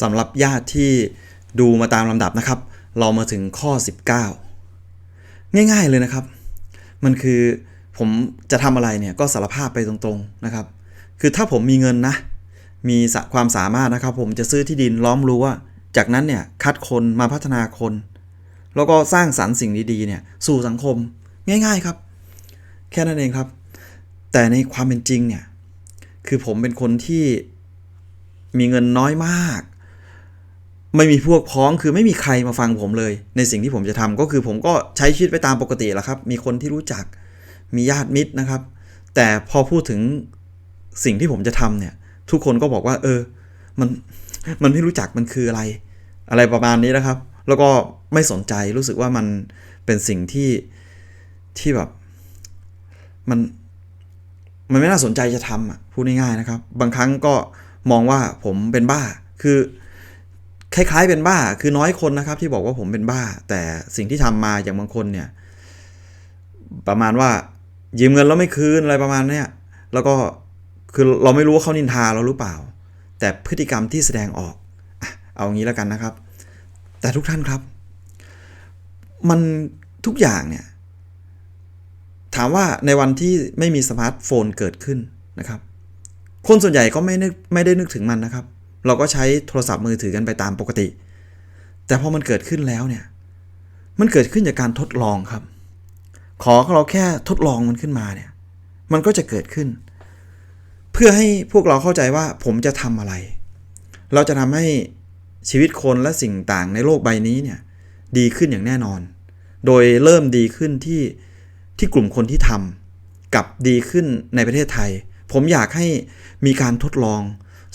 สำหรับญาติที่ดูมาตามลำดับนะครับ เรามาถึงข้อ 19 ง่ายๆเลยนะครับ มันคือผมจะทำอะไรเนี่ยก็สารภาพไปตรงๆนะครับ คือถ้าผมมีเงินนะ มีความสามารถนะครับ ผมจะซื้อที่ดินล้อมรั้วจากนั้นเนี่ยคัดคนมาพัฒนาคน แล้วก็สร้างสรรค์สิ่งดีๆเนี่ยสู่สังคมง่ายๆครับ แค่นั้นเองครับ แต่ในความเป็นจริงเนี่ยคือผมเป็นคนที่มีเงินน้อยมาก ไม่มีพวกพ้องคือไม่มีใครมาฟังผมเลย ในสิ่งที่ผมจะทำก็คือผมก็ใช้ชีวิตไปตามปกติแหละครับ มีคนที่รู้จักมีญาติมิตรนะครับ แต่พอพูดถึงสิ่งที่ผมจะทำเนี่ย ทุกคนก็บอกว่า เออ มันมันไม่รู้จักมันคืออะไร อะไรประมาณนี้นะครับ แล้วก็ไม่สนใจรู้สึกว่ามันเป็นสิ่งที่ที่แบบ มันมันไม่น่าสนใจจะทำอะพูดง่ายๆนะครับ บางครั้งก็มองว่าผมเป็นบ้าคือ คล้ายๆเป็นบ้า คือน้อยคนนะครับ ที่บอกว่าผมเป็นบ้า แต่สิ่งที่ทำมาอย่างบางคนเนี่ย ประมาณว่ายืมเงินแล้วไม่คืนอะไรประมาณเนี้ยแล้วก็คือเราไม่รู้ว่าเขานินทาเราหรือเปล่า แต่พฤติกรรมที่แสดงออกเอางี้แล้วกันนะครับ แต่ทุกท่านครับ มันทุกอย่างเนี่ย ถามว่าในวันที่ไม่มีสมาร์ทโฟนเกิดขึ้นนะครับ คนส่วนใหญ่ก็ไม่นึกไม่ได้นึกถึงมันนะครับ เราก็ใช้โทรศัพท์มือถือกันไปตามปกติ แต่พอมันเกิดขึ้นแล้วเนี่ย มันเกิดขึ้นจากการทดลองครับ ขอเราแค่ทดลองมันขึ้นมาเนี่ย มันก็จะเกิดขึ้น เพื่อให้พวกเราเข้าใจว่าผมจะทำอะไร เราจะทำให้ชีวิตคนและสิ่งต่างในโลกใบนี้เนี่ยดีขึ้นอย่างแน่นอน โดยเริ่มดีขึ้นที่ที่กลุ่มคนที่ทำกับดีขึ้นในประเทศไทย ผมอยากให้มีการทดลอง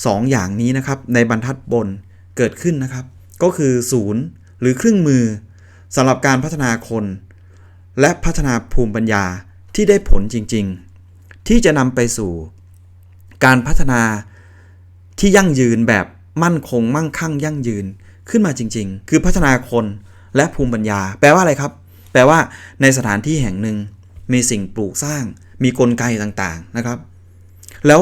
2อย่างนี้นะครับในบรรทัดบนเกิดขึ้นนะครับ ก็คือศูนย์หรือเครื่องมือสำหรับการพัฒนาคน และพัฒนาภูมิปัญญาที่ได้ผลจริงๆ ที่จะนำไปสู่ การพัฒนาที่ยั่งยืนแบบมั่นคง มั่งคั่ง ยั่งยืนขึ้นมาจริง ๆ คือพัฒนาคนและภูมิปัญญา แปลว่าอะไรครับ แปลว่าในสถานที่แห่งหนึ่งมีสิ่งปลูกสร้าง มีกลไกต่างๆนะครับ แล้ว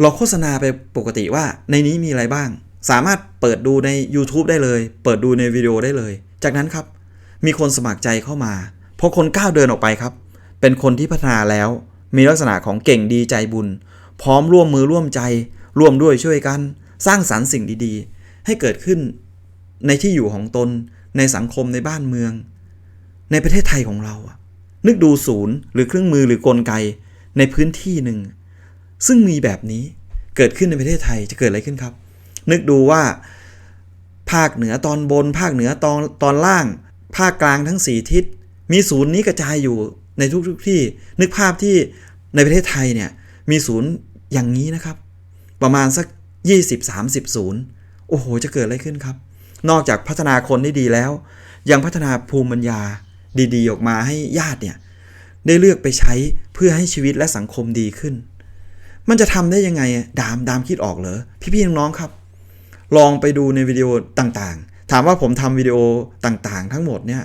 เราโฆษณาไปปกติว่าในนี้มีอะไรบ้าง สามารถเปิดดูใน YouTube ได้เลย เปิดดูในวิดีโอได้เลย จากนั้นครับ มีคนสมัครใจเข้ามาพอคนก้าวเดินออกไปครับ เป็นคนที่พัฒนาแล้ว มีลักษณะของเก่งดีใจบุญ พร้อมร่วมมือร่วมใจ ร่วมด้วยช่วยกัน สร้างสรรค์สิ่งดีๆ ให้เกิดขึ้นในที่อยู่ของตน ในสังคมในบ้านเมือง ในประเทศไทยของเราอะนึกดูศูนย์หรือเครื่องมือหรือกลไกในพื้นที่หนึ่ง ซึ่งมีแบบนี้เกิดขึ้นในประเทศไทยจะเกิดอะไรขึ้นครับ นึกดูว่า ภาคเหนือตอนบน ภาคเหนือตอนตอนล่าง ภาคกลางทั้งสี่ทิศ มีศูนย์นี้กระจายอยู่ในทุกทุกที่ นึกภาพที่ในประเทศไทยเนี่ยมีศูนย์อย่างนี้นะครับ ประมาณสัก 20-30 ศูนย์โอ้โห จะเกิดอะไรขึ้นครับ นอกจากพัฒนาคนได้ดีแล้ว ยังพัฒนาภูมิปัญญาดีๆ ออกมาให้ญาติเนี่ยได้เลือกไปใช้เพื่อให้ชีวิตและสังคมดีขึ้น มันจะทำได้ยังไงดามดามคิดออกเหรอพี่ๆน้องๆครับ ลองไปดูในวิดีโอต่างๆ ถามว่าผมทำวิดีโอต่างๆ ทั้งหมดเนี่ย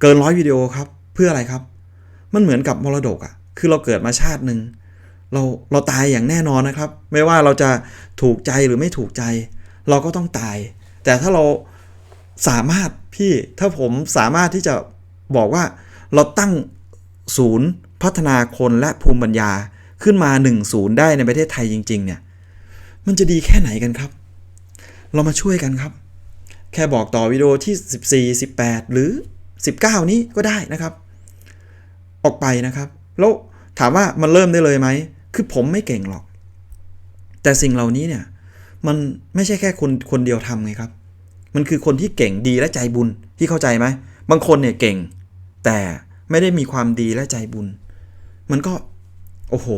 เกินร้อยวิดีโอครับเพื่ออะไรครับ มันเหมือนกับมรดกอะ่ะ คือเราเกิดมาชาติหนึ่งเราเราตายอย่างแน่นอนนะครับ ไม่ว่าเราจะถูกใจหรือไม่ถูกใจ เราก็ต้องตาย แต่ถ้าเราสามารถพี่ถ้าผมสามารถที่จะบอกว่าเราตั้งศูนย์พัฒนาคนและภูมิปัญญา ขึ้นมา1ศูนย์ได้ในประเทศไทยจริง ๆ เนี่ย มันจะดีแค่ไหนกันครับ เรามาช่วยกันครับ แค่บอกต่อวิดีโอที่ 14 18 หรือ 19 นี้ก็ได้นะครับ ออกไปนะครับ แล้วถามว่ามันเริ่มได้เลยไหม คือผมไม่เก่งหรอก แต่สิ่งเหล่านี้เนี่ย มันไม่ใช่แค่คนคนเดียวทำไงครับ มันคือคนที่เก่งดีและใจบุญที่เข้าใจไหมบางคนเนี่ยเก่ง แต่ไม่ได้มีความดีและใจบุญ มันก็ โอ้โห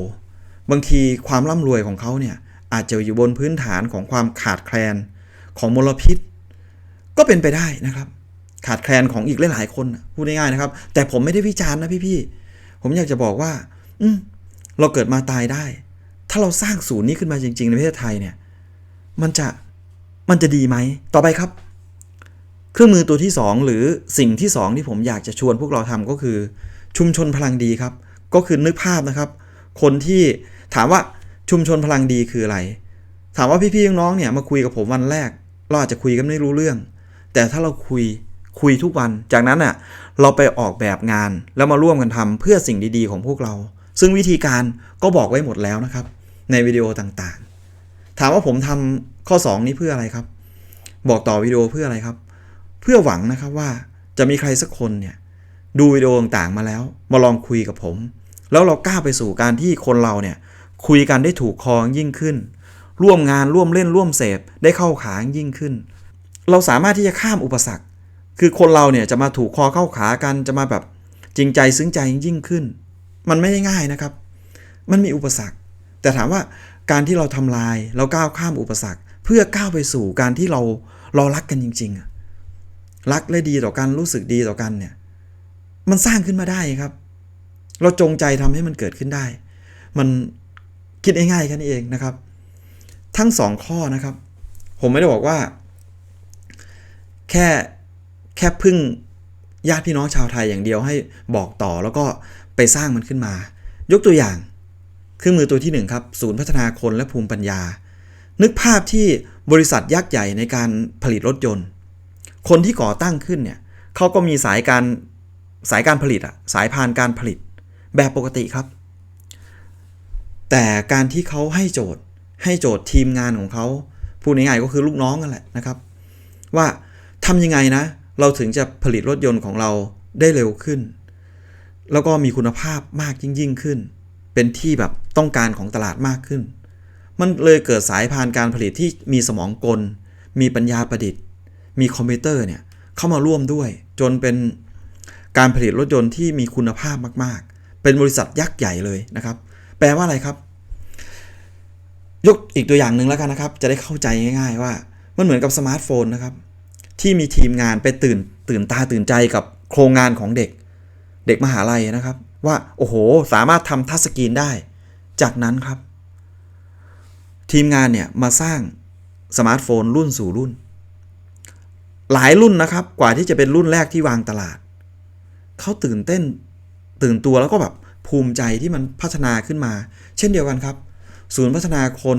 บางทีความร่ำรวยของเขาเนี่ยอาจจะอยู่บนพื้นฐานของความขาดแคลนของมลพิษ ก็เป็นไปได้นะครับ ขาดแคลนของอีกหลายๆคนพูดง่ายๆนะครับ แต่ผมไม่ได้วิจารณ์นะพี่ๆผมอยากจะบอกว่า อืเราเกิดมาตายได้ ถ้าเราสร้างศูนย์นี้ขึ้นมาจริง ๆ ในประเทศไทยเนี่ย มันจะมันจะดีไหม ต่อไปครับ เครื่องมือตัวที่ 2 หรือสิ่งที่ 2 ที่ผมอยากจะชวนพวกเราทำก็คือ ชุมชนพลังดีครับ ก็คือนึกภาพนะครับ คนที่ถามว่าชุมชนพลังดีคืออะไร ถามว่าพี่ๆน้องๆเนี่ยมาคุยกับผมวันแรก เราอาจจะคุยกันไม่รู้เรื่อง แต่ถ้าเราคุยคุยทุกวัน จากนั้นอะเราไปออกแบบงานแล้วมาร่วมกันทำเพื่อสิ่งดีๆของพวกเรา ซึ่งวิธีการก็บอกไว้หมดแล้วนะครับ ในวิดีโอต่างๆ ถามว่าผมทำข้อ 2 นี้เพื่ออะไรครับ บอกต่อวิดีโอเพื่ออะไรครับ เพื่อหวังนะครับว่าจะมีใครสักคนเนี่ยดูวิดีโอต่างๆมาแล้ว มาลองคุยกับผม แล้วเราก้าวไปสู่การที่คนเราเนี่ยคุยกันได้ถูกคอยิ่งขึ้น ร่วมงานร่วมเล่นร่วมเสพได้เข้าขายิ่งขึ้น เราสามารถที่จะข้ามอุปสรรค คือคนเราเนี่ยจะมาถูกคอเข้าขากันจะมาแบบจริงใจซึ้งใจยิ่งขึ้น มันไม่ได้ง่ายนะครับ มันมีอุปสรรค แต่ถามว่าการที่เราทำลายเราก้าวข้ามอุปสรรค เพื่อก้าวไปสู่การที่เราเรารักกันจริง ๆ รักและดีต่อกันรู้สึกดีต่อกันเนี่ยมันสร้างขึ้นมาได้ครับ เราจงใจทำให้มันเกิดขึ้นได้ มันคิดง่ายๆแค่นี้เองนะครับ ทั้งสองข้อนะครับ ผมไม่ได้บอกว่า แค่แค่พึ่งญาติพี่น้องชาวไทยอย่างเดียวให้บอกต่อแล้วก็ไปสร้างมันขึ้นมา ยกตัวอย่าง เครื่องมือตัวที่หนึ่งครับศูนย์พัฒนาคนและภูมิปัญญา นึกภาพที่บริษัทยักษ์ใหญ่ในการผลิตรถยนต์ คนที่ก่อตั้งขึ้นเนี่ยเขาก็มีสายการสายการผลิตอะสายพานการผลิต แบบปกติครับ แต่การที่เขาให้โจทย์ ให้โจทย์ทีมงานของเขาพูดง่ายๆก็คือลูกน้องกันแหละนะครับ ว่าทำยังไงนะ เราถึงจะผลิตรถยนต์ของเราได้เร็วขึ้น แล้วก็มีคุณภาพมากยิ่งขึ้น เป็นที่แบบต้องการของตลาดมากขึ้น มันเลยเกิดสายพานการผลิตที่มีสมองกล มีปัญญาประดิษฐ์ มีคอมพิวเตอร์เนี่ยเข้ามาร่วมด้วย จนเป็นการผลิตรถยนต์ที่มีคุณภาพมาก เป็นบริษัทยักษ์ใหญ่เลยนะครับ แปลว่าอะไรครับ ยกอีกตัวอย่างหนึ่งแล้วกันนะครับ จะได้เข้าใจง่ายๆว่า มันเหมือนกับสมาร์ทโฟนนะครับ ที่มีทีมงานไปตื่นตื่นตาตื่นใจกับโครงงานของเด็ก เด็กมหาลัยนะครับ ว่าโอ้โห สามารถทำทัชสกรีนได้ จากนั้นครับ ทีมงานเนี่ยมาสร้างสมาร์ทโฟนรุ่นสู่รุ่น หลายรุ่นนะครับ กว่าที่จะเป็นรุ่นแรกที่วางตลาด เขาตื่นเต้น ตื่นตัวแล้วก็แบบภูมิใจที่มันพัฒนาขึ้นมา เช่นเดียวกันครับ ศูนย์พัฒนาคน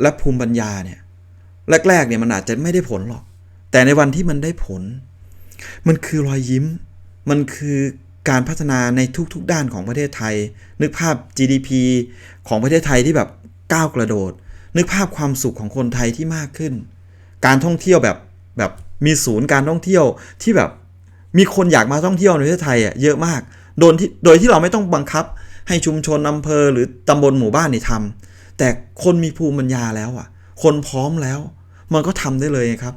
และภูมิปัญญาเนี่ยแรกๆเนี่ยมันอาจจะไม่ได้ผลหรอก แต่ในวันที่มันได้ผล มันคือรอยยิ้ม มันคือการพัฒนาในทุกๆด้านของประเทศไทย นึกภาพ GDP ของประเทศไทยที่แบบก้าวกระโดด นึกภาพความสุขของคนไทยที่มากขึ้น การท่องเที่ยวแบบแบบมีศูนย์การท่องเที่ยวที่แบบมีคนอยากมาท่องเที่ยวในประเทศไทยอะเยอะมาก โดยที่โดยที่เราไม่ต้องบังคับ ให้ชุมชนอำเภอหรือตำบลหมู่บ้านนี่ทำแต่คนมีภูมิปัญญาแล้วอะ คนพร้อมแล้ว มันก็ทำได้เลยครับ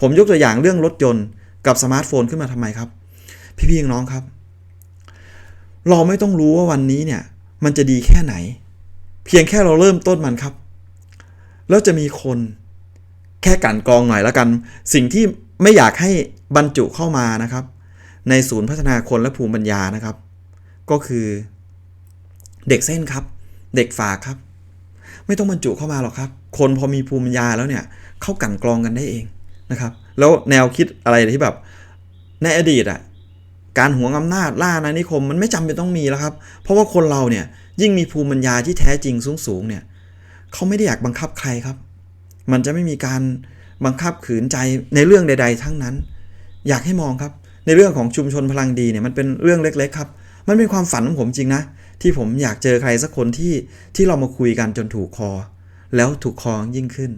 ผมยกตัวอย่างเรื่องรถยนต์กับสมาร์ทโฟนขึ้นมาทำไมครับ พี่ๆน้องครับ เราไม่ต้องรู้ว่าวันนี้เนี่ย มันจะดีแค่ไหน เพียงแค่เราเริ่มต้นมันครับ แล้วจะมีคนแค่กันกองหน่อยแล้วกัน สิ่งที่ไม่อยากให้บรรจุเข้ามานะครับ ในศูนย์พัฒนาคนและภูมิปัญญานะครับ ก็คือเด็กเส้นครับ เด็กฝากครับ ไม่ต้องบรรจุเข้ามาหรอกครับ คนพอมีภูมิปัญญาแล้วเนี่ยเขากันกรองกันได้เองนะครับ แล้วแนวคิดอะไรที่แบบในอดีตอะการหวงอำนาจล่าอานิคมมันไม่จำเป็นต้องมีแล้วครับ เพราะว่าคนเราเนี่ยยิ่งมีภูมิปัญญาที่แท้จริงสูงๆเนี่ยเขาไม่ได้อยากบังคับใครครับ มันจะไม่มีการบังคับขืนใจในเรื่องใด ๆ ทั้งนั้น อยากให้มองครับ ในเรื่องของชุมชนพลังดีเนี่ยมันเป็นเรื่องเล็กๆครับ มันเป็นความฝันของผมจริงนะ ที่ผมอยากเจอใครสักคนที่ที่เรามาคุยกันจนถูกคอ แล้วถูกคอยิ่งขึ้น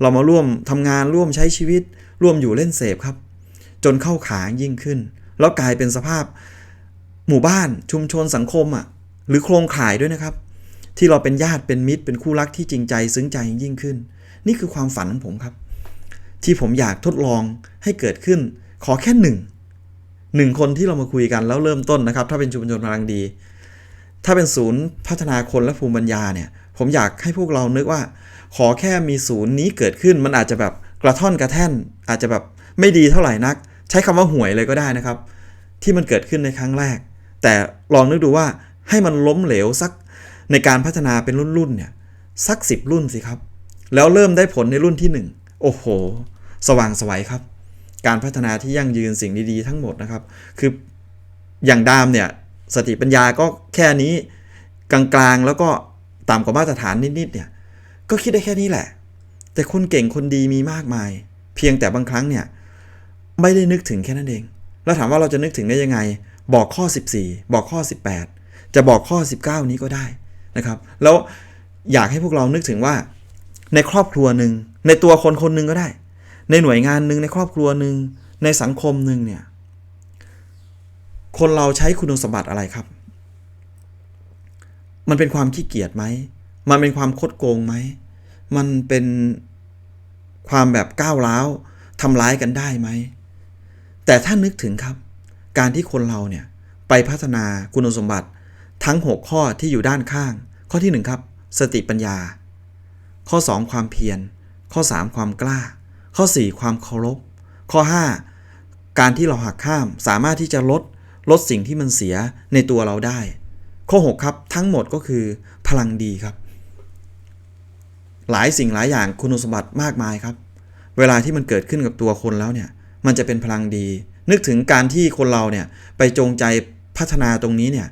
เรามาร่วมทำงานร่วมใช้ชีวิต ร่วมอยู่เล่นเสพครับ จนเข้าขายิ่งขึ้น แล้วกลายเป็นสภาพหมู่บ้านชุมชนสังคมอะหรือโครงข่ายด้วยนะครับ ที่เราเป็นญาติเป็นมิตร เป็นคู่รักที่จริงใจซึ้งใจยิ่งขึ้น นี่คือความฝันของผมครับ ที่ผมอยากทดลองให้เกิดขึ้น ขอแค่หนึ่ง หนึ่งคนที่เรามาคุยกันแล้วเริ่มต้นนะครับ ถ้าเป็นชุมชนพลังดี ถ้าเป็นศูนย์พัฒนาคนและภูมิปัญญาเนี่ย ผมอยากให้พวกเรานึกว่า ขอแค่มีศูนย์นี้เกิดขึ้น มันอาจจะแบบกระท่อนกระแท่น อาจจะแบบไม่ดีเท่าไหร่นัก ใช้คำว่าห่วยเลยก็ได้นะครับ ที่มันเกิดขึ้นในครั้งแรก แต่ลองนึกดูว่าให้มันล้มเหลวสักในการพัฒนาเป็นรุ่นๆเนี่ยสักสิบรุ่นสิครับ แล้วเริ่มได้ผลในรุ่นที่ 1 โอ้โห สว่างไสวัยครับ การพัฒนาที่ยั่งยืนสิ่งดีๆทั้งหมดนะครับ คืออย่างดามเนี่ยสติปัญญาก็แค่นี้กลางๆแล้วก็ต่ำกว่ามาตรฐานนิดๆเนี่ยก็คิดได้แค่นี้แหละ แต่คนเก่งคนดีมีมากมาย เพียงแต่บางครั้งเนี่ยไม่ได้นึกถึงแค่นั้นเอง แล้วถามว่าเราจะนึกถึงได้ยังไง บอกข้อ 14 บอกข้อ 18 จะบอกข้อ 19 นี้ก็ได้นะครับ แล้วอยากให้พวกเรานึกถึงว่าในครอบครัวหนึ่งในตัวคนคนหนึ่งก็ได้ ในหน่วยงานหนึ่งในครอบครัวหนึ่งในสังคมหนึ่งเนี่ย คนเราใช้คุณสมบัติอะไรครับ มันเป็นความขี้เกียจไหม มันเป็นความคดโกงไหม มันเป็นความแบบก้าวร้าวทำร้ายกันได้ไหม แต่ถ้านึกถึงครับ การที่คนเราเนี่ยไปพัฒนาคุณสมบัติทั้ง 6 ข้อที่อยู่ด้านข้าง ข้อที่ 1 ครับ สติปัญญา ข้อ 2 ความเพียร ข้อ 3 ความกล้า ข้อ 4 ความเคารพ ข้อ 5 การที่เราหักข้ามสามารถที่จะลดลดสิ่งที่มันเสียในตัวเราได้ ข้อ 6 ครับทั้งหมดก็คือพลังดีครับ หลายสิ่งหลายอย่างคุณสมบัติมากมายครับ เวลาที่มันเกิดขึ้นกับตัวคนแล้วเนี่ย มันจะเป็นพลังดี นึกถึงการที่คนเราเนี่ยไปจงใจพัฒนาตรงนี้เนี่ย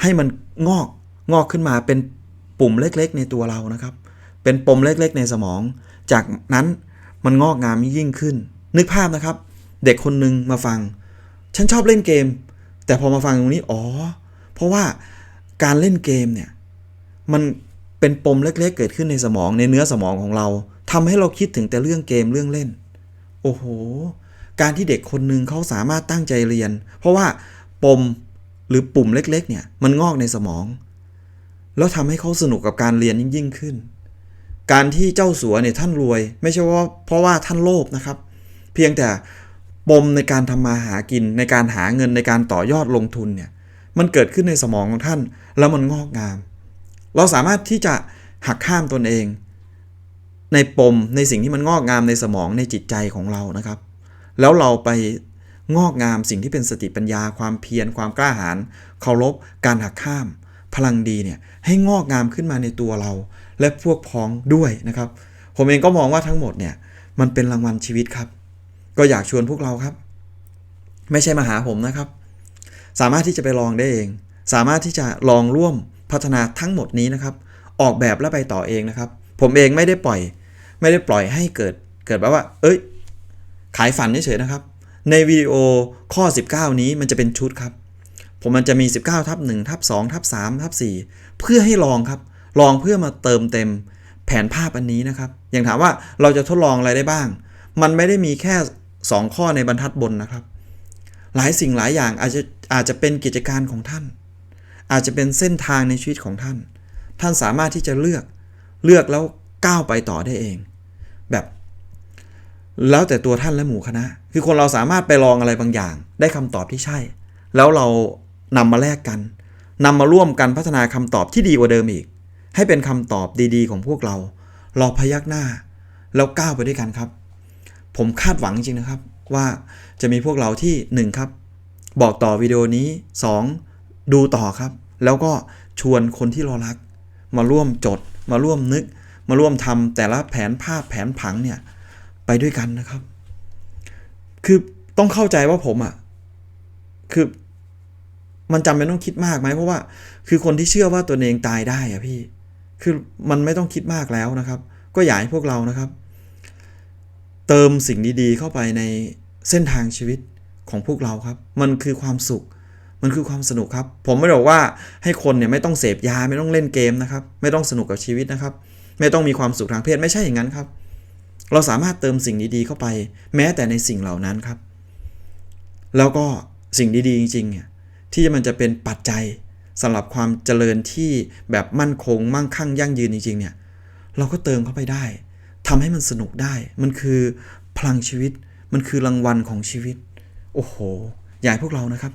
ให้มันงอกงอกขึ้นมาเป็นปุ่มเล็กๆ ในตัวเรานะครับ เป็นปมเล็กๆ ในสมอง จากนั้น มันงอกงามยิ่งขึ้น นึกภาพนะครับ เด็กคนหนึ่งมาฟัง ฉันชอบเล่นเกม แต่พอมาฟังตรงนี้อ๋อ เพราะว่าการเล่นเกมเนี่ยมันเป็นปมเล็กๆ เกิดขึ้นในสมองในเนื้อสมองของเราทำให้เราคิดถึงแต่เรื่องเกมเรื่องเล่น โอ้โห การที่เด็กคนหนึ่งเขาสามารถตั้งใจเรียน เพราะว่าปมหรือปุ่มเล็กๆ เนี่ยมันงอกในสมอง แล้วทำให้เขาสนุกกับการเรียนยิ่งยิ่งขึ้น การที่เจ้าสัวเนี่ยท่านรวย ไม่ใช่ว่าเพราะว่าท่านโลภนะครับ เพียงแต่ปมในการทำมาหากินในการหาเงินในการต่อยอดลงทุนเนี่ยมันเกิดขึ้นในสมองของท่าน แล้วมันงอกงาม เราสามารถที่จะหักข้ามตนเอง ในปมในสิ่งที่มันงอกงามในสมองในจิตใจของเรานะครับ แล้วเราไปงอกงามสิ่งที่เป็นสติปัญญา ความเพียรความกล้าหาญเคารพการหักข้าม พลังดีเนี่ยให้งอกงามขึ้นมาในตัวเรา และพวกพ้องด้วยนะครับ ผมเองก็มองว่าทั้งหมดเนี่ยมันเป็นรางวัลชีวิตครับ ก็อยากชวนพวกเราครับ ไม่ใช่มาหาผมนะครับ สามารถที่จะไปลองได้เอง สามารถที่จะลองร่วมพัฒนาทั้งหมดนี้นะครับ ออกแบบและไปต่อเองนะครับ ผมเองไม่ได้ปล่อย ไม่ได้ปล่อยให้เกิดเกิดแบบว่า เอ้ย ขายฝันเฉยๆนะครับ ในวิดีโอข้อ 19 นี้มันจะเป็นชุดครับ ผมมันจะมี 19ทับ1ทับ2ทับ3ทับ4เพื่อให้ลองครับ ลองเพื่อมาเติมเต็มแผนภาพอันนี้นะครับ อย่างถามว่าเราจะทดลองอะไรได้บ้าง มันไม่ได้มีแค่ 2 ข้อในบรรทัดบนนะครับ หลายสิ่งหลายอย่างอาจจะอาจจะเป็นกิจการของท่าน อาจจะเป็นเส้นทางในชีวิตของท่าน ท่านสามารถที่จะเลือกเลือกแล้วก้าวไปต่อได้เอง แบบ แล้วแต่ตัวท่านและหมู่คณะ คือคนเราสามารถไปลองอะไรบางอย่าง ได้คำตอบที่ใช่ แล้วเรานำมาแลกกันนำมาร่วมกันพัฒนาคำตอบที่ดีกว่าเดิมอีก ให้เป็นคำตอบดีๆ ของพวกเรา เราพยักหน้าแล้วก้าวไปด้วยกันครับ ผมคาดหวังจริงนะครับ ว่าจะมีพวกเราที่ 1 ครับ บอกต่อวิดีโอนี้ 2. ดูต่อครับ แล้วก็ชวนคนที่เรารัก มาร่วมจด มาร่วมนึก มาร่วมทำแต่ละแผนภาพแผนผังเนี่ยไปด้วยกันนะครับ คือต้องเข้าใจว่าผมอะ่ะ คือมันจำเป็นต้องคิดมากไหมเพราะว่า คือคนที่เชื่อว่าตัวเองตายได้อะพี่ คือมันไม่ต้องคิดมากแล้วนะครับ ก็อยากให้พวกเรานะครับ เติมสิ่งดีๆ เข้าไปในเส้นทางชีวิตของพวกเราครับ มันคือความสุข มันคือความสนุกครับ ผมไม่ได้บอกว่าให้คนเนี่ยไม่ต้องเสพยาไม่ต้องเล่นเกมนะครับ ไม่ต้องสนุกกับชีวิตนะครับ ไม่ต้องมีความสุขทางเพศไม่ใช่อย่างนั้นครับ เราสามารถเติมสิ่งดีๆเข้าไป แม้แต่ในสิ่งเหล่านั้นครับ แล้วก็สิ่งดีๆจริงๆเนี่ยที่มันจะเป็นปัจจัย สำหรับความเจริญที่แบบมั่นคง มั่งคั่งยั่งยืนจริงๆเนี่ยเราก็เติมเข้าไปได้ทำให้มันสนุกได้ มันคือพลังชีวิต มันคือรางวัลของชีวิต โอ้โหอยากให้พวกเรานะครับ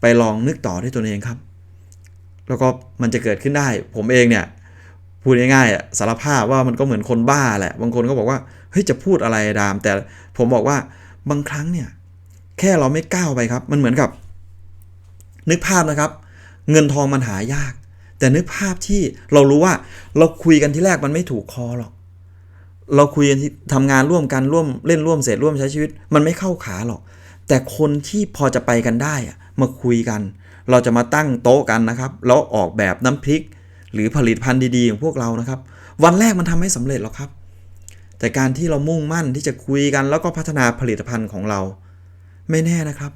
ไปลองนึกต่อด้วยตัวเองครับ แล้วก็มันจะเกิดขึ้นได้ ผมเองเนี่ยพูดง่ายๆสารภาพว่ามันก็เหมือนคนบ้าแหละ บางคนก็บอกว่าเฮ้ยจะพูดอะไรดาม แต่ผมบอกว่าบางครั้งเนี่ยแค่เราไม่ก้าวไปครับ มันเหมือนกับ นึกภาพนะครับ เงินทองมันหายาก แต่นึกภาพที่เรารู้ว่าเราคุยกันที่แรกมันไม่ถูกคอหรอก เราคุยกันที่ทำงานร่วมกันร่วมเล่นร่วมเสร็จร่วมใช้ชีวิต มันไม่เข้าขาหรอก แต่คนที่พอจะไปกันได้อะมาคุยกัน เราจะมาตั้งโต๊ะกันนะครับแล้วออกแบบน้ำพริก หรือผลิตภัณฑ์ดีๆของพวกเรานะครับ วันแรกมันทำไม่สำเร็จหรอกครับ แต่การที่เรามุ่งมั่นที่จะคุยกันแล้วก็พัฒนาผลิตภัณฑ์ของเรา ไม่แน่นะครับ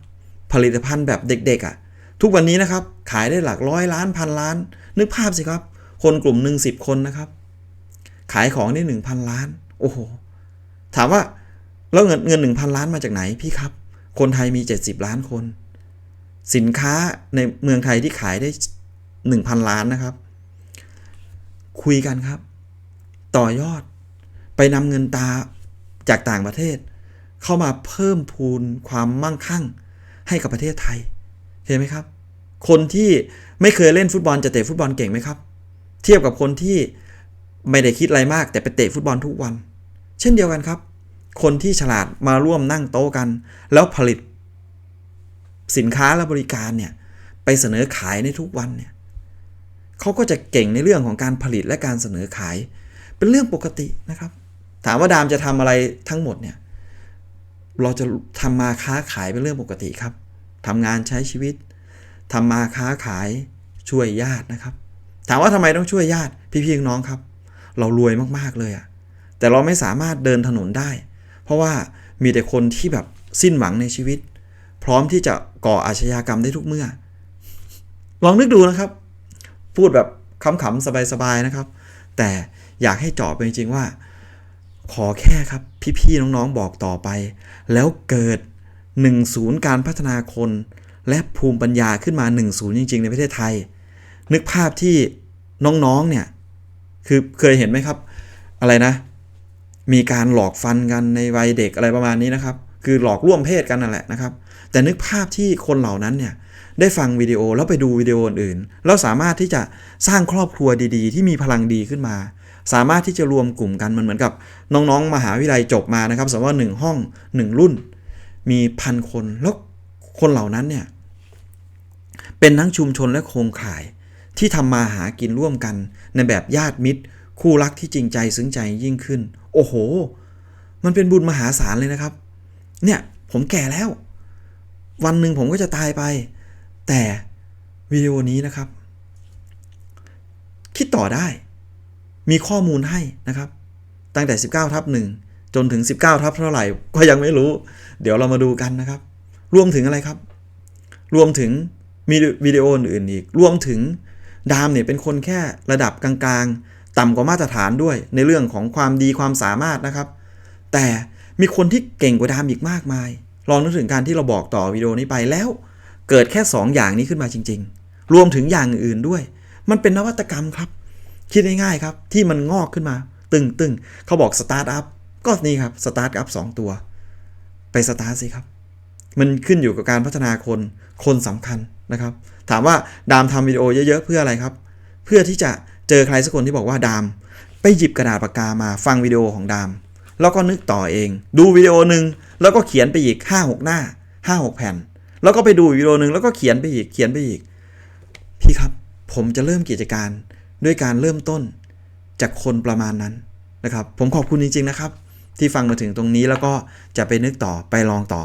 ผลิตภัณฑ์แบบเด็กๆอะ่ะ ทุกวันนี้นะครับขายได้หลักร้อยล้านพันล้าน นึกภาพสิครับ คนกลุ่มหนึ่งสิบคนนะครับ ขายของได้หนึ่งพันล้าน โอ้โห ถามว่าแล้วเงินเงินหนึ่งพันล้านมาจากไหนพี่ครับ คนไทยมี70ล้านคน สินค้าในเมืองไทยที่ขายได้1,000ล้านนะครับ คุยกันครับ ต่อยอด ไปนำเงินตาจากต่างประเทศ เข้ามาเพิ่มพูนความมั่งคั่งให้กับประเทศไทย เห็นไหมครับ คนที่ไม่เคยเล่นฟุตบอลจะเตะฟุตบอลเก่งไหมครับ เทียบกับคนที่ไม่ได้คิดอะไรมาก แต่ไปเตะฟุตบอลทุกวัน เช่นเดียวกันครับ คนที่ฉลาดมาร่วมนั่งโต๊ะกัน แล้วผลิต สินค้าและบริการเนี่ยไปเสนอขายในทุกวันเนี่ยเขาก็จะเก่งในเรื่องของการผลิตและการเสนอขาย เป็นเรื่องปกตินะครับ ถามว่าดามจะทำอะไรทั้งหมดเนี่ยเราจะทำมาค้าขายเป็นเรื่องปกติครับ ทำงานใช้ชีวิตทำมาค้าขายช่วยญาตินะครับ ถามว่าทำไมต้องช่วยญาติพี่ๆน้องครับ เรารวยมากๆเลยอะแต่เราไม่สามารถเดินถนนได้ เพราะว่ามีแต่คนที่แบบสิ้นหวังในชีวิต พร้อมที่จะก่ออาชญากรรมได้ทุกเมื่อ ลองนึกดูนะครับ พูดแบบขำๆสบายๆนะครับ แต่อยากให้เจาะไปจริงๆว่า ขอแค่ครับพี่ๆน้องๆบอกต่อไป แล้วเกิด 1ศูนย์การพัฒนาคน และภูมิปัญญาขึ้นมา1ศูนย์จริง ๆ ในประเทศไทย นึกภาพที่น้องๆเนี่ยคือเคยเห็นไหมครับ อะไรนะ มีการหลอกฟันกันในวัยเด็กอะไรประมาณนี้นะครับ คือหลอกร่วมเพศกันนั่นแหละนะครับ แต่นึกภาพที่คนเหล่านั้นเนี่ยได้ฟังวิดีโอแล้วไปดูวิดีโออื่นๆแล้วสามารถที่จะสร้างครอบครัวดีๆ ที่มีพลังดีขึ้นมา สามารถที่จะรวมกลุ่มกันมันเหมือนกับ น้องๆ มหาวิทยาลัยจบมานะครับสมมติว่าหนึ่งห้องหนึ่งรุ่น มีพันคน แล้วคนเหล่านั้นเนี่ย เป็นทั้งชุมชนและโครงข่ายที่ทำมาหากินร่วมกัน ในแบบญาติมิตร คู่รักที่จริงใจซึ้งใจยิ่งขึ้น โอ้โห มันเป็นบุญมหาศาลเลยนะครับ เนี่ย ผมแก่แล้ว วันหนึ่งผมก็จะตายไป แต่วิดีโอนี้นะครับ คิดต่อได้ มีข้อมูลให้นะครับ ตั้งแต่ 19ทับ1 จนถึง 19 ทับเท่าไหร่ ก็ยังไม่รู้ เดี๋ยวเรามาดูกันนะครับ รวมถึงอะไรครับ รวมถึงมีวิดีโออื่นอีก รวมถึงดามเนี่ยเป็นคนแค่ระดับกลางๆ ต่ำกว่ามาตรฐานด้วย ในเรื่องของความดีความสามารถนะครับ แต่มีคนที่เก่งกว่าดามอีกมากมาย ลองนึกถึงการที่เราบอกต่อวิดีโอนี้ไปแล้ว เกิดแค่ 2 อย่างนี้ขึ้นมาจริง ๆ รวมถึงอย่างอื่นด้วย มันเป็นนวัตกรรมครับ คิดง่ายๆครับ ที่มันงอกขึ้นมา ตึงๆเขาบอกสตาร์ทอัพ ก็นี่ครับสตาร์ทอัพสองตัว ไปสตาร์ทสิครับ มันขึ้นอยู่กับการพัฒนาคนคนสำคัญนะครับ ถามว่าดามทำวิดีโอเยอะๆเพื่ออะไรครับ เพื่อที่จะเจอใครสักคนที่บอกว่าดาม ไปหยิบกระดาษปากกามาฟังวิดีโอของดาม แล้วก็นึกต่อเอง ดูวิดีโอหนึ่งแล้วก็เขียนไปอีก5้าหหน้า5้าหแผ่น แล้วก็ไปดูวิดีโอหนึ่งแล้วก็เขียนไปอีกเขียนไปอีก พี่ครับผมจะเริ่มกิจการด้วยการเริ่มต้นจากคนประมาณนั้นนะครับ ผมขอบคุณจริง ๆ นะครับ ที่ฟังมาถึงตรงนี้แล้วก็จะไปนึกต่อไปลองต่อ